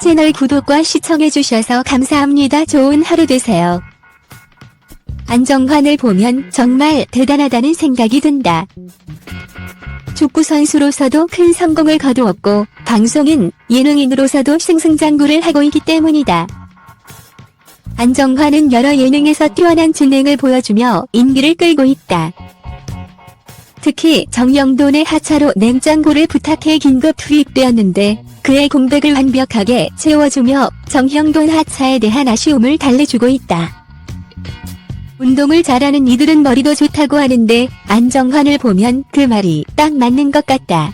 채널 구독과 시청해주셔서 감사합니다. 좋은 하루 되세요. 안정환을 보면 정말 대단하다는 생각이 든다. 축구 선수로서도 큰 성공을 거두었고 방송인, 예능인으로서도 승승장구를 하고 있기 때문이다. 안정환은 여러 예능에서 뛰어난 진행을 보여주며 인기를 끌고 있다. 특히 정영돈의 하차로 냉장고를 부탁해 긴급 투입되었는데 그의 공백을 완벽하게 채워주며 정형돈 하차에 대한 아쉬움을 달래주고 있다. 운동을 잘하는 이들은 머리도 좋다고 하는데 안정환을 보면 그 말이 딱 맞는 것 같다.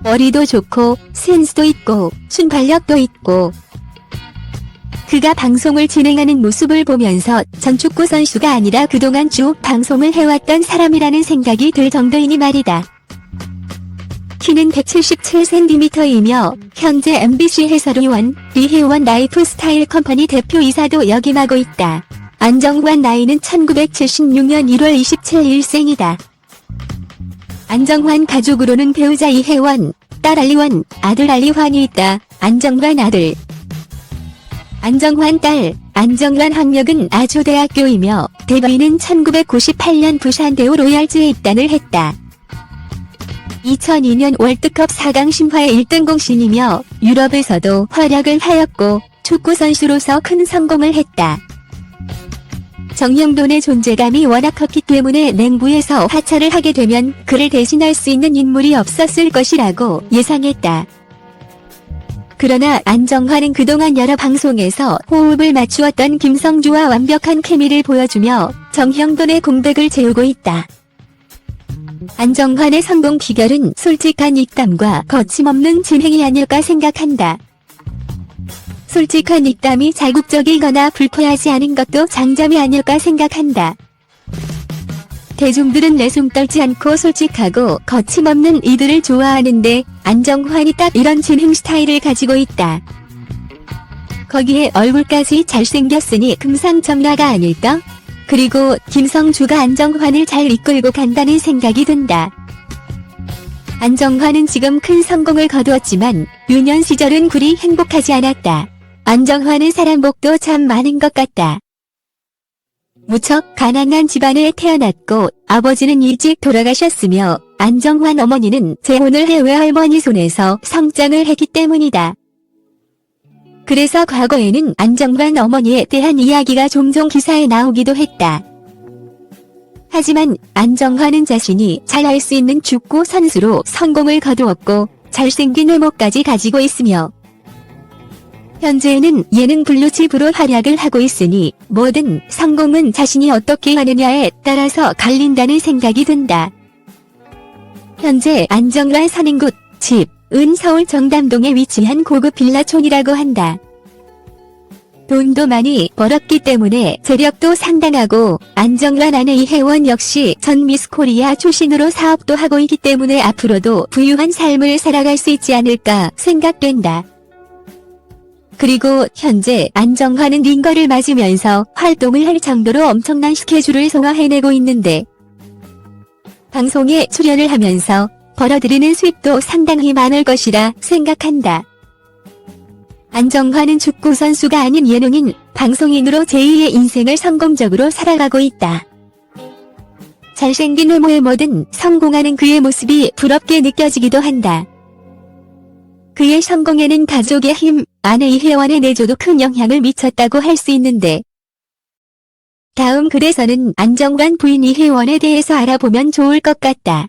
머리도 좋고 센스도 있고 순발력도 있고 그가 방송을 진행하는 모습을 보면서 전 축구 선수가 아니라 그동안 쭉 방송을 해왔던 사람이라는 생각이 들 정도이니 말이다. 키는 177cm이며 현재 MBC 해설위원, 리혜원 라이프스타일 컴퍼니 대표이사도 역임하고 있다. 안정환 나이는 1976년 1월 27일 생이다. 안정환 가족으로는 배우자 이혜원, 딸 알리원, 아들 알리환이 있다. 안정환 아들. 안정환 딸, 안정환 학력은 아주대학교이며 데뷔는 1998년 부산대우 로얄즈에 입단을 했다. 2002년 월드컵 4강 심화의 1등 공신이며 유럽에서도 활약을 하였고 축구 선수로서 큰 성공을 했다. 정영돈의 존재감이 워낙 컸기 때문에 냉부에서 하차를 하게 되면 그를 대신할 수 있는 인물이 없었을 것이라고 예상했다. 그러나 안정환은 그동안 여러 방송에서 호흡을 맞추었던 김성주와 완벽한 케미를 보여주며 정형돈의 공백을 채우고 있다. 안정환의 성공 비결은 솔직한 입담과 거침없는 진행이 아닐까 생각한다. 솔직한 입담이 자극적이거나 불쾌하지 않은 것도 장점이 아닐까 생각한다. 대중들은 내숭 떨지 않고 솔직하고 거침없는 이들을 좋아하는데 안정환이 딱 이런 진행 스타일을 가지고 있다. 거기에 얼굴까지 잘생겼으니 금상첨라가 아닐까? 그리고 김성주가 안정환을 잘 이끌고 간다는 생각이 든다. 안정환은 지금 큰 성공을 거두었지만 유년 시절은 그리 행복하지 않았다. 안정환은 사람 복도 참 많은 것 같다. 무척 가난한 집안에 태어났고 아버지는 일찍 돌아가셨으며 안정환 어머니는 재혼을 해 외 할머니 손에서 성장을 했기 때문이다. 그래서 과거에는 안정환 어머니에 대한 이야기가 종종 기사에 나오기도 했다. 하지만 안정환은 자신이 잘알수 있는 축구 선수로 성공을 거두었고 잘생긴 외모까지 가지고 있으며 현재는 예능 블루칩으로 활약을 하고 있으니 뭐든 성공은 자신이 어떻게 하느냐에 따라서 갈린다는 생각이 든다. 현재 안정환 사는 곳, 집, 은 서울 정담동에 위치한 고급 빌라촌이라고 한다. 돈도 많이 벌었기 때문에 재력도 상당하고 안정환 아내 이혜원 역시 전 미스코리아 출신으로 사업도 하고 있기 때문에 앞으로도 부유한 삶을 살아갈 수 있지 않을까 생각된다. 그리고 현재 안정환은 링거를 맞으면서 활동을 할 정도로 엄청난 스케줄을 소화해내고 있는데 방송에 출연을 하면서 벌어들이는 수입도 상당히 많을 것이라 생각한다. 안정환은 축구 선수가 아닌 예능인, 방송인으로 제2의 인생을 성공적으로 살아가고 있다. 잘생긴 외모에 뭐든 성공하는 그의 모습이 부럽게 느껴지기도 한다. 그의 성공에는 가족의 힘, 아내 이혜원의 내조도 큰 영향을 미쳤다고 할 수 있는데 다음 글에서는 안정환 부인 이혜원에 대해서 알아보면 좋을 것 같다.